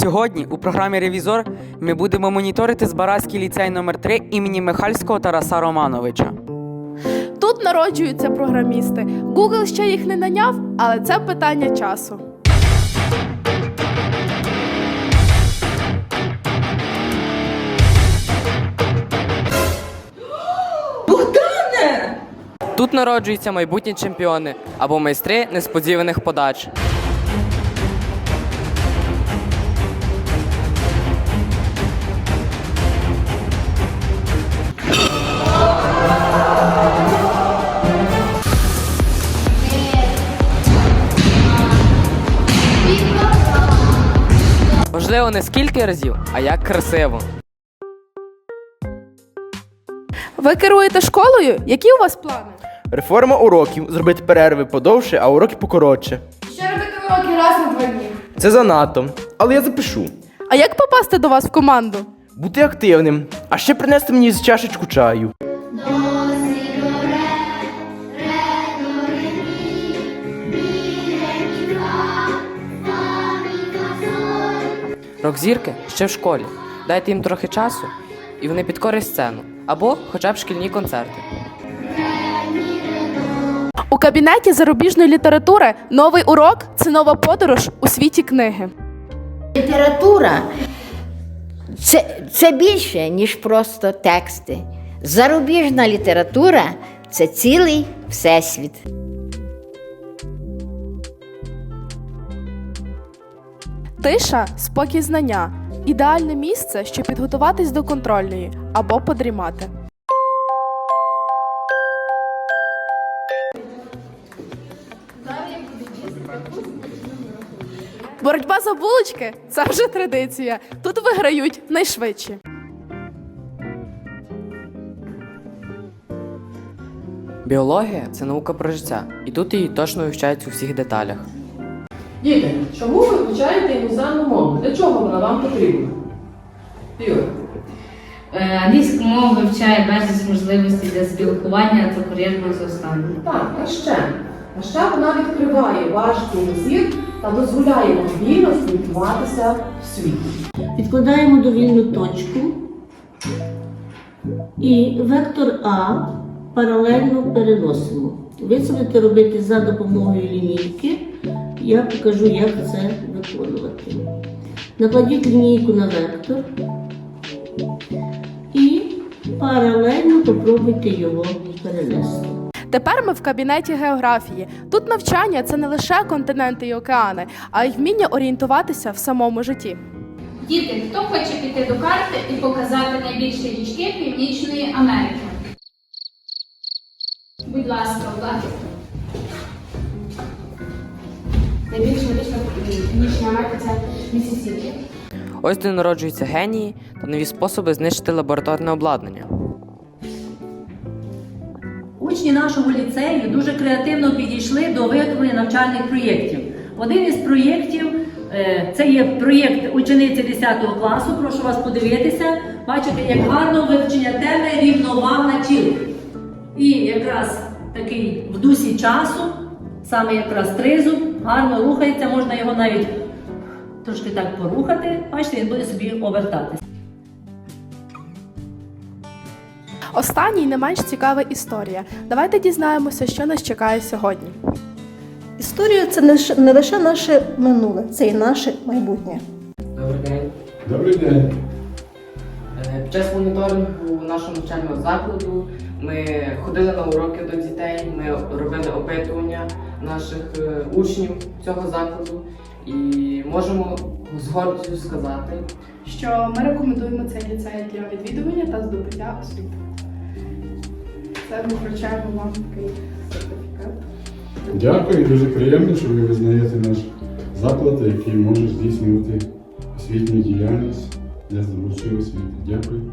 Сьогодні у програмі Ревізор ми будемо моніторити Збаразький ліцей номер 3 імені Михальського Тараса Романовича. Тут народжуються програмісти. Google ще їх не наняв, але це питання часу. Тут народжуються майбутні чемпіони або майстри несподіваних подач. Можливо, не скільки разів, а як красиво. Ви керуєте школою? Які у вас плани? Реформа уроків зробити перерви подовше, а уроки покоротше. Ще робити уроки раз на два дні. Це занадто. Але я запишу. А як попасти до вас в команду? Бути активним, а ще принести мені з чашечку чаю. Рок-зірки ще в школі. Дайте їм трохи часу, і вони підкорять сцену. Або хоча б шкільні концерти. У кабінеті зарубіжної літератури новий урок це нова подорож у світі книги. Література це, це більше, ніж просто тексти. Зарубіжна література це цілий всесвіт. Тиша, спокій знання ідеальне місце, щоб підготуватись до контрольної або подрімати. Боротьба за булочки це вже традиція. Тут виграють найшвидші. Біологія це наука про життя, і тут її точно вивчають у всіх деталях. Діти, чому ви вивчаєте іноземну мову? Для чого вона вам потрібна? Юра. Е, Англійську мову вивчає безліч можливостей для спілкування та кар'єрного зростання. Так, а ще. А ще вона відкриває ваш кругозір та дозволяє вам вільно спілкуватися в світі. Відкладаємо довільну точку і вектор А паралельно переносимо. Ви це будете робити за допомогою лінійки. Я покажу, як це виконувати. Накладіть лінійку на вектор і паралельно попробуйте його перенести. Тепер ми в кабінеті географії. Тут навчання це не лише континенти і океани, а й вміння орієнтуватися в самому житті. Діти, хто хоче піти до карти і показати найбільші річки Північної Америки? Будь ласка, Річка Північної Америки це Місісіпі. Ось де народжуються генії та нові способи знищити лабораторне обладнання. Учні нашого ліцею дуже креативно підійшли до виготовлення навчальних проєктів. Один із проєктів е, це є проєкт учениці 10 класу. Прошу вас подивитися. Бачите, як гарно вивчення теми рівновага тіла. І якраз такий в дусі часу, саме якраз тризуб, гарно рухається, можна його навіть трошки так порухати. Бачите, він буде собі обертатися. Останній не менш цікава історія. Давайте дізнаємося, що нас чекає сьогодні. Історія це не лише- не лише наше минуле, це і наше майбутнє. Добрий день. Добрий день. Е, Під час моніторингу нашого навчального закладу ми ходили на уроки до дітей, ми робили опитування наших е, учнів цього закладу і можемо з гордістю сказати, Що ми рекомендуємо цей ліцей для відвідування та здобуття освіти. Це ми вручаємо вам такий сертифікат. Дякую, дуже приємно, що ви визнаєте наш заклад, який може здійснювати освітню діяльність для здобувачів освіти. Дякую.